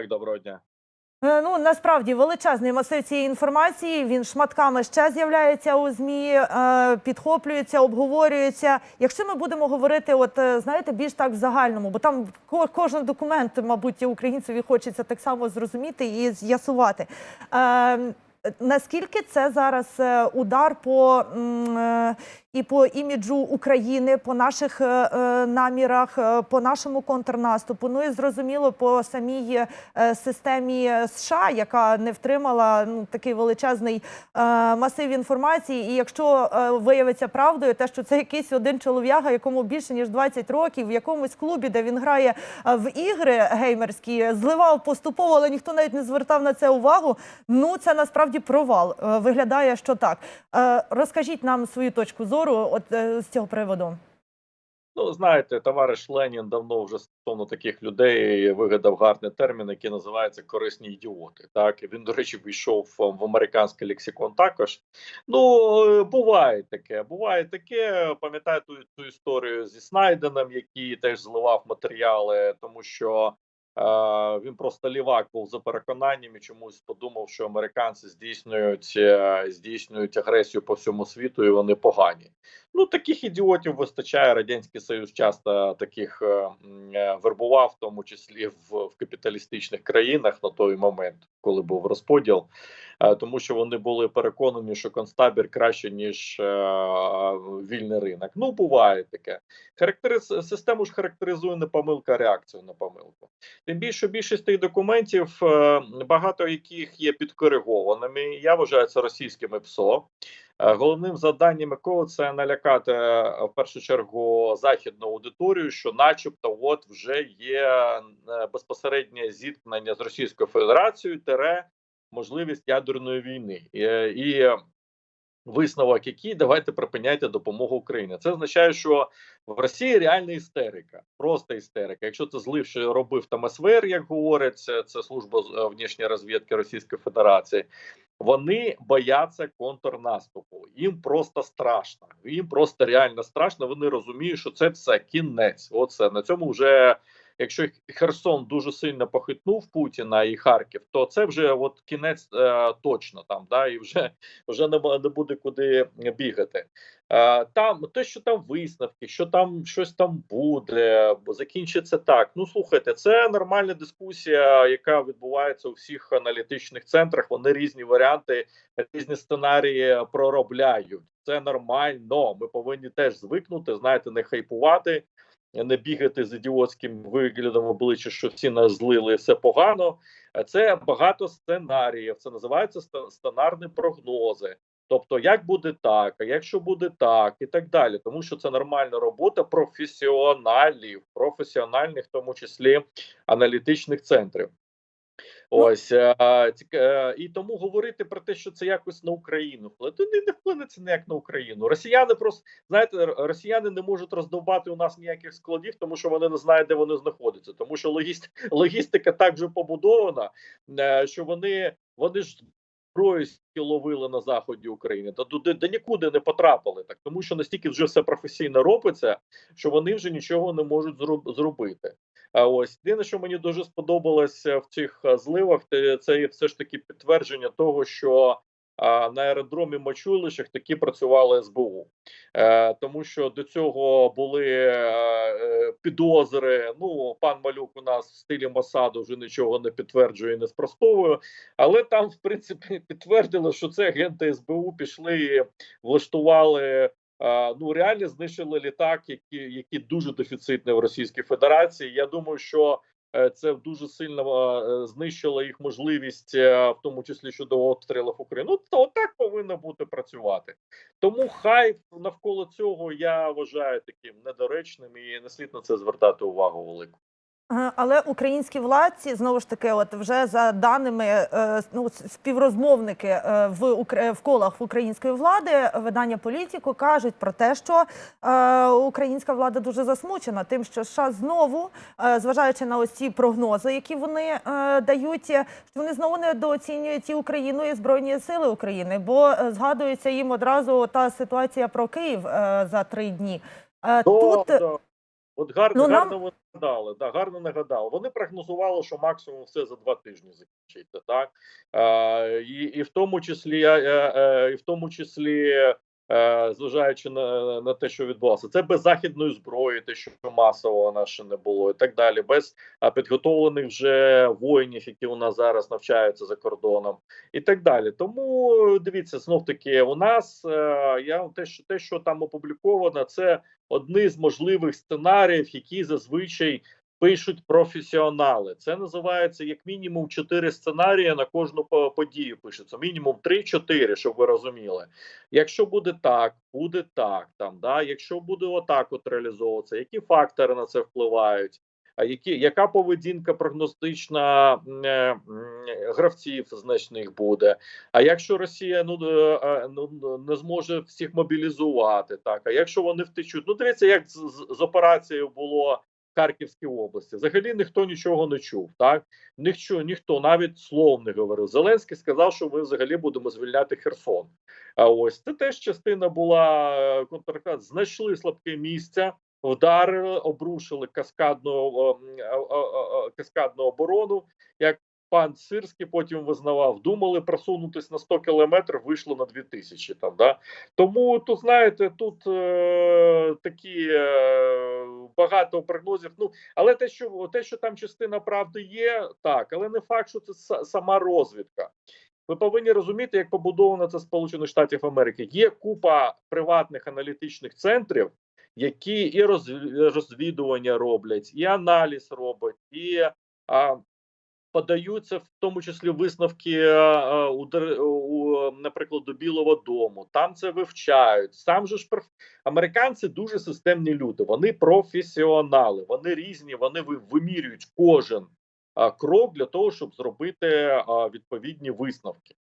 Так, доброго дня. Е, Ну насправді величезний масив цієї інформації. Він шматками ще з'являється у змі, е, підхоплюється, обговорюється. Якщо ми будемо говорити, от е, знаєте, більш так в загальному, бо там ко- кожен документ, мабуть, українцеві хочеться так само зрозуміти і з'ясувати. Наскільки це зараз е, удар по е, і по іміджу України, по наших е, намірах, по нашому контрнаступу? Ну і зрозуміло, по самій системі США, яка не втримала ну такий величезний масив інформації. І якщо виявиться правдою, те, що це якийсь один чолов'яга, якому більше ніж 20 років, в якомусь клубі, де він грає в ігри геймерські, зливав поступово, але ніхто навіть не звертав на це увагу. Ну це насправді провал. Е, Виглядає, що так. Е, Розкажіть нам свою точку зору, от е, з цього приводу. Ну, знаєте, товариш Ленін давно вже стосовно таких людей вигадав гарний термін, який називається корисні ідіоти. Так він, до речі, війшов в американський лексикон також. Ну, буває таке. Буває таке. Пам'ятаю ту, ту історію зі Снайденом, який теж зливав матеріали, тому що. Е, Він просто лівак був за переконанням і чомусь подумав, що американці здійснюють е, здійснюють агресію по всьому світу, і вони погані. Ну таких ідіотів вистачає. Радянський Союз часто таких е, вербував, в тому числі в, в капіталістичних країнах на той момент, коли був розподіл, тому що вони були переконані, що концтабір краще ніж вільний ринок. Ну буває таке. Характериз систему ж характеризує не помилка, а реакцію на помилку. Тим більше більшість тих документів, е, багато яких є підкоригованими. Я вважаю це російськими ПСО. Е, Головним завданням якого це налякати е, в першу чергу західну аудиторію, що, начебто, от вже є безпосереднє зіткнення з Російською Федерацією, тере можливість ядерної війни і висновок, який давайте припиняйте допомогу Україні. Це означає, що в Росії реальна істерика, просто істерика. Якщо це злив, що робив там СВР, як говориться, це служба з- е, внішньої розвідки Російської Федерації. Вони бояться контрнаступу. Їм просто страшно. Їм просто реально страшно. Вони розуміють, що це все кінець. Оце на цьому вже. Якщо Херсон дуже сильно похитнув Путіна і Харків, то це вже от кінець е, точно там, да, і вже вже не, не буде куди бігати. Е, там те, що там висновки, що там щось там буде, закінчиться так. Ну слухайте, це нормальна дискусія, яка відбувається у всіх аналітичних центрах. Вони різні варіанти, різні сценарії проробляють. Це нормально. Ми повинні теж звикнути, знаєте, не хайпувати. Не бігати з ідіотським виглядом обличчя, що всі нас злили, все погано. Е, Це багато сценаріїв. Це називається стандартні прогнози. Тобто, як буде так, а якщо буде так, і так далі, тому що це нормальна робота професіоналів, професіональних, в тому числі аналітичних центрів. Ось е, е, і тому говорити про те, що це якось на Україну вплине, то не, не вплине це ніяк на Україну. Росіяни просто знаєте, росіяни не можуть роздовбати у нас ніяких складів, тому що вони не знають, де вони знаходяться. Тому що логіст, логістика так вже побудована, е, що вони вони ж зброю ловили на заході України, та туди де нікуди не потрапили, так тому що настільки вже все професійно робиться, що вони вже нічого не можуть зроб- зробити. А ось єдине, що мені дуже сподобалося в цих зливах, це все ж таки підтвердження того, що на аеродромі Мачулишах таки працювали СБУ, е, тому що до цього були е, е, підозри. Ну, пан Малюк у нас в стилі Масаду вже нічого не підтверджує, і не спростовує. Але там, в принципі, підтвердили, що це агенти СБУ пішли і влаштували. Ну, реально знищили літак, який, який дуже дефіцитний в Російській Федерації. Я думаю, що це дуже сильно е, знищило їх можливість, е, в тому числі щодо обстрілів України. Ну, то так повинно бути працювати. Тому хай навколо цього я вважаю таким недоречним і не слід на це звертати увагу велику. Е, Але українські владці знову ж таки, от вже за даними е, ну, співрозмовники е, в в колах української влади, видання політику кажуть про те, що українська влада дуже засмучена тим, що США знову, зважаючи на ось ці прогнози, які вони дають, що вони знову недооцінюють і Україну і збройні сили України, бо згадується їм одразу та ситуація про Київ за три дні. Ну, Тут. От гарно, Ну, гарно ви нагадали, да, гарно нагадали. Вони прогнозували, що максимум все за два тижні закінчиться, так А, і, і в тому числі, а, а, і в тому числі, е, зважаючи на, на те, що відбувалося, це без західної зброї, те, що масово нас ще не було, і так далі, без підготовлених вже воїнів, які у нас зараз навчаються за кордоном, і так далі. Тому дивіться, знов таки, у нас е, я те, що те, що там опубліковано, це одні з можливих сценаріїв, які зазвичай пишуть професіонали. Це називається як мінімум 4 сценарії на кожну подію. Пишеться мінімум 3-4, щоб ви розуміли. Якщо буде так, буде так. Там да, якщо буде отак, от реалізовуватися, які фактори на це впливають. А які яка поведінка прогностична е, гравців значних буде? А якщо Росія ну, е, е, ну не зможе всіх мобілізувати, так а якщо вони втечуть, ну дивіться, як з, з, операцією було Харківській області, взагалі ніхто нічого не чув. Так ніхто, ніхто навіть слов не говорив. Зеленський сказав, що ми взагалі будемо звільняти Херсон. А ось це теж частина була контракт. Знайшли слабке місця. Вдарили, обрушили каскадну о, м, о, о, о, каскадну оборону. Як пан Сирський потім визнавав, думали просунутись на 100 кілометрів, вийшло на 2000 там. Да? Тому тут знаєте, тут е, такі е, багато прогнозів. Ну але те, що те, що там частина правди є, так, але не факт, що це сама розвідка. Ви повинні розуміти, як побудовано це Сполучених Штатів Америки. Є купа приватних аналітичних центрів, які і розвідування роблять, і аналіз роблять, і а, подаються в тому числі висновки у, дер- у, наприклад, до Білого Дому. Там це вивчають. Сам же ж проф... американці дуже системні люди. Вони професіонали, вони різні, вони ви- вимірюють кожен крок для того, щоб зробити відповідні висновки.